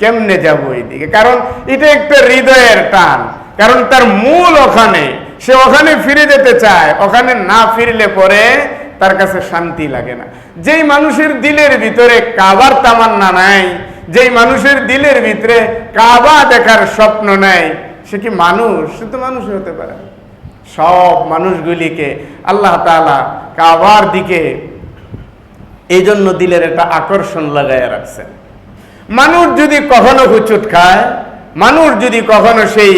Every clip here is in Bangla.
কেমনে যাব দিকে কারণ এটা একটা হৃদয়ের টান। কারণ তার মূল ওখানে, সে ওখানে ফিরে যেতে চায়, ওখানে না ফিরলে পরে তার কাছে শান্তি লাগে না। যেই মানুষের দিলের ভিতরে কাবার তামান্না নাই, যেই মানুষের দিলের ভিতরে কাবা দেখার স্বপ্ন নাই, সে কি মানুষ? সে তো মানুষ হতে পারে। সব মানুষগুলিকে আল্লাহ তাআলা কাবার দিকে এই জন্য দিলের একটা আকর্ষণ লাগাইয়া রাখছেন। মানুষ যদি কখনো হুচুট খায়, মানুষ যদি কখনো সেই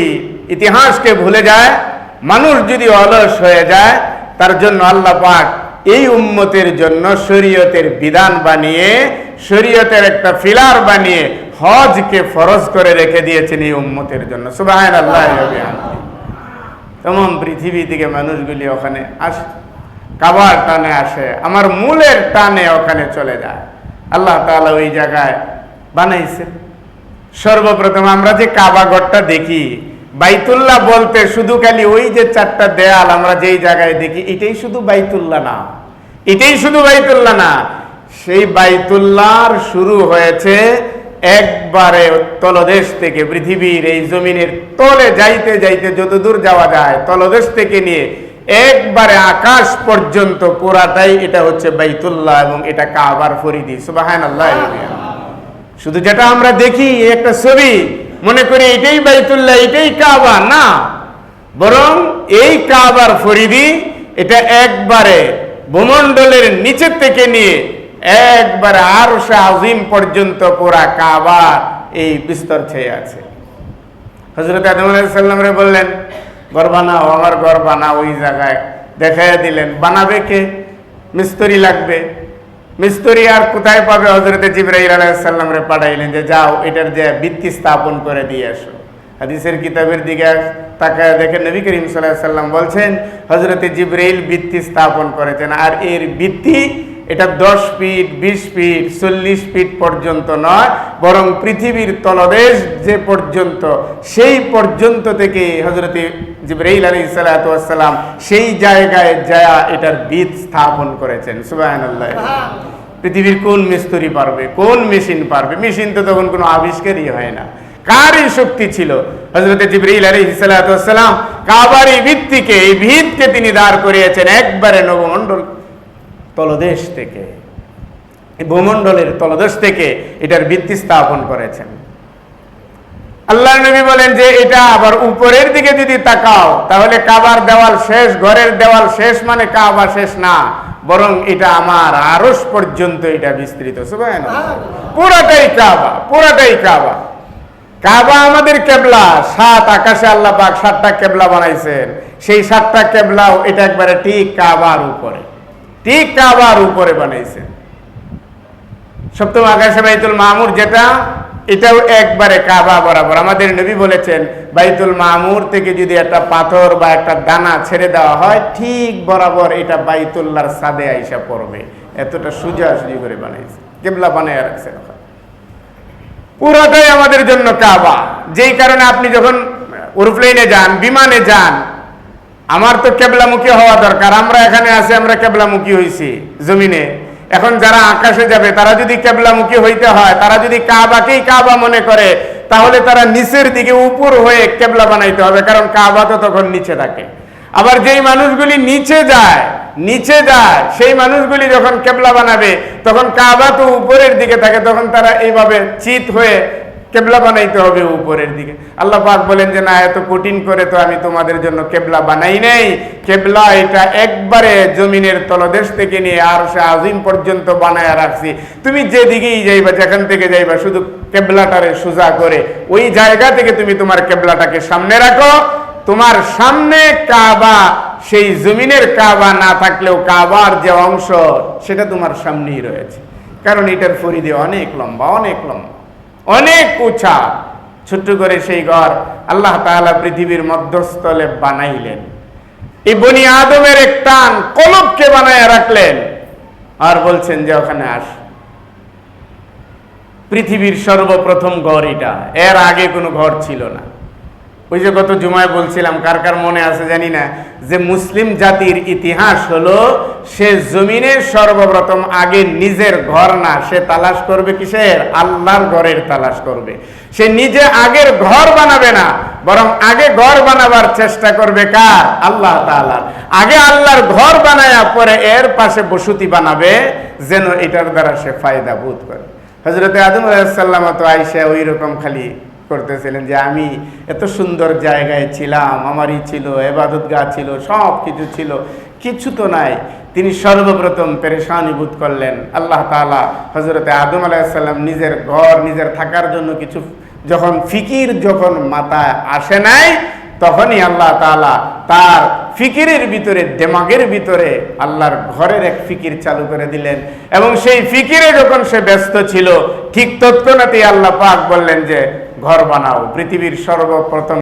ইতিহাসকে ভুলে যায়, মানুষ যদি অলস হয়ে যায়, তার জন্য আল্লাহ পাক এই উম্মতের জন্য শরীয়তের বিধান বানিয়ে, শরীয়তের একটা ফিলার বানিয়ে হজকে ফরজ করে রেখে দিয়েছেন এই উম্মতের জন্য। সুবাহান আল্লাহ তেমন পৃথিবী থেকে মানুষগুলি ওখানে আসে, কাবার টানে আসে, আমার মূলের টানে ওখানে চলে যায়। আল্লাহ তাআলা ওই জায়গায় বানাইছে। সর্বপ্রথম আমরা যে কাবা ঘরটা দেখি, বাইতুল্লাহ বলতে শুধু খালি ওই যে চারটা দেয়াল আমরা যেই জায়গায় দেখি, এটাই শুধু বাইতুল্লাহ না। এটাই শুধু বাইতুল্লাহ না, সেই বাইতুল্লাহর শুরু হয়েছে একবারে তলদেশ থেকে পৃথিবীর এই জমিনের তলে যাইতে যাইতে যতদূর যাওয়া যায়, তলদেশ থেকে নিয়ে একবারে আকাশ পর্যন্ত পুরাটাই এটা হচ্ছে বাইতুল্লাহ এবং এটা কাবার ফরিদি সুবাহান আল্লাহ শুধু যেটা আমরা দেখি একটা ছবি, মনে করি এটাই বাইতুল্লাহ, এটাই কাবা, না। বরং এই কাবার ফরিদি এটা একবারে ভূমণ্ডলের নিচের থেকে নিয়ে একবারে আরও আজিম পর্যন্ত পুরা কাবা এই বিস্তর ছেয়ে আছে। হজরত আদম আলাইসাল্লামরে বললেন, ঘর বানাও, আমার ঘর বানাও, ওই জায়গায় দেখাইয়া দিলেন। বানাবে কে? মিস্তরি লাগবে। মিস্ত্রি আর কোথায় পাবে? হজরতে জিব্রাহিল আলাইসাল্লামরে পাঠাইলেন যে, যাও, এটার যে ভিত্তি স্থাপন করে দিয়ে আসো। হাদিসের কিতাবের দিকে তাকায় দেখে নবী করিম সাল্লাহ সাল্লাম বলছেন হজরতে জিব্রাইল ভিত্তি স্থাপন করেছেন আর এর ভিত্তি এটা দশ ফিট বিশ ফিট চল্লিশ ফিট পর্যন্ত নয় বরং পৃথিবীর তলদেশ যে পর্যন্ত সেই পর্যন্ত থেকে হজরতে জিব্রাইল আলী সালাতাম সেই জায়গায় যায় এটার ভিত স্থাপন করেছেন। সুবাহ পৃথিবীর কোন মিস্ত্রি পারবে কোন মেশিন পারবে? মেশিন তো তখন কোনো আবিষ্কারই হয় না। কারই শক্তি ছিল? হজরত জিবরিল আলী সালাম কাবার এই ভিত্তিকে এই ভিতকে তিনি দাঁড় করিয়েছেন একবারে নবমণ্ডল তলদেশ থেকে ভূমণ্ডলের তলদেশ থেকে এটার ভিত্তি স্থাপন করেছেন। আল্লাহ নবী বলেন যে এটা আবার উপরের দিকে যদি তাকাও, তাহলে কাবার দেওয়াল শেষ, ঘরের দেওয়াল শেষ মানে কাবা শেষ না, বরং এটা আমার আরস পর্যন্ত এটা বিস্তৃত। পুরাটাই কাবা পুরাটাই কাবা। কাবা আমাদের কেবলা, সাত আকাশে আল্লাহ পাক সাতটা কেবলা বানাইছেন। সেই সাতটা কেবলাও এটা একবারে ঠিক কাবার উপরে। ঠিক কাবার উপরে বানাইছেন সপ্তম আকাশে বাইতুল মামুর যেটা, এটাও একবারে কাবা বরাবর। আমাদের নবী বলেছেন, বাইতুল মামুর থেকে যদি একটা পাথর বা একটা দানা ছেড়ে দেওয়া হয়, ঠিক বরাবর এটা বাইতুল্লাহর সাদে আইসা পড়বে। এতটা সুজি করে বানাইছে। কেবলা বানায় ওখানে। পুরোটাই আমাদের জন্য কাবা। যেই কারণে আপনি যখন এরোপ্লেনে যান, বিমানে যান আমার তো কেবলামুখী হওয়া দরকার। আমরা এখানে আছি, আমরা কেবলামুখী হয়েছি জমিনে। এখন যারা আকাশে যাবে, তারা যদি কেবলামুখী হইতে হয়, তারা যদি কাবাকেই কাবা মনে করে, তাহলে তারা নিচের দিকে উপর হয়ে কেবলা বানাইতে হবে, কারণ কাবা তো তখন নিচে থাকে। আবার যেই মানুষগুলি নিচে যায় নিচে যায়, সেই মানুষগুলি যখন কেবলা বানাবে, তখন কাবা তো উপরের দিকে থাকে, তখন তারা এইভাবে চিত হয়ে কেবলা বানাইতে হবে উপরের দিকে। আল্লাহ পাক বলেন যে, না, এত কঠিন করে তো আমি তোমাদের জন্য কেবলা বানাই নাই। কেবলা এটা একবারে জমিনের তলদেশ থেকে নিয়ে আর সে আজিম পর্যন্ত বানায় রাখছি। তুমি যেদিকেই যাইবা, যেখান থেকে যাইবা, শুধু কেবলাটারে সোজা করে ওই জায়গা থেকে তুমি তোমার কেবলাটাকে সামনে রাখো। তোমার সামনে কাবা, সেই জমিনের কাবা না থাকলেও কাবার যে অংশ, সেটা তোমার সামনেই রয়েছে। কারণ এটার পরিধি অনেক লম্বা অনেক লম্বা। অনেক উঁচা, ছোট্ট করে সেই ঘর আল্লাহ তাআলা পৃথিবীর মধ্যস্থলে বানাইলেন। এই বনি আদমের এক টান কলবকে বানায় রাখলেন আর বলছেন যে, ওখানে আস। পৃথিবীর সর্বপ্রথম ঘর এটা। এর আগে কোনো ঘর ছিল না। ওই যে গত জুমায় বলছিলাম, কার কার মনে আছে জানি না, যে মুসলিম জাতির ইতিহাস হলো, সে জমিনে সর্বপ্রথম আগে নিজের ঘর না, সে তালাশ করবে কিসের? আল্লাহর ঘরের তালাশ করবে। সে নিজে আগের ঘর বানাবে না, বরং আগে ঘর বানাবার চেষ্টা করবে কার? আল্লাহ তাআলার আগে আল্লাহর ঘর বানায়া পরে এর পাশে বসতি বানাবে, যেন এটার দ্বারা সে ফায়দা বোধ করে। হজরতে আদম আলাইসাল্লাম তো আইসা ওই রকম খালি করতেছিলেন যে আমি এত সুন্দর জায়গায় ছিলাম, আমারই ছিল, এবাদত গা ছিল, সব কিছু ছিল। কিছু তো নাই। তিনি সর্বপ্রথম পেরেশানি বোধ করলেন। আল্লাহ তাআলা হজরতে আদম আলাইসাল্লাম নিজের ঘর, নিজের থাকার জন্য কিছু যখন ফিকির যখন মাথায় আসে নাই, তখনই আল্লাহ তাআলা তার ফিকিরের ভিতরে, দেমাগের ভিতরে আল্লাহর ঘরের এক ফিকির চালু করে দিলেন। এবং সেই ফিকিরে যখন সে ব্যস্ত ছিল, ঠিক তৎক্ষণাৎই আল্লাহ পাক বললেন যে ঘর বানাও পৃথিবীর সর্বপ্রথম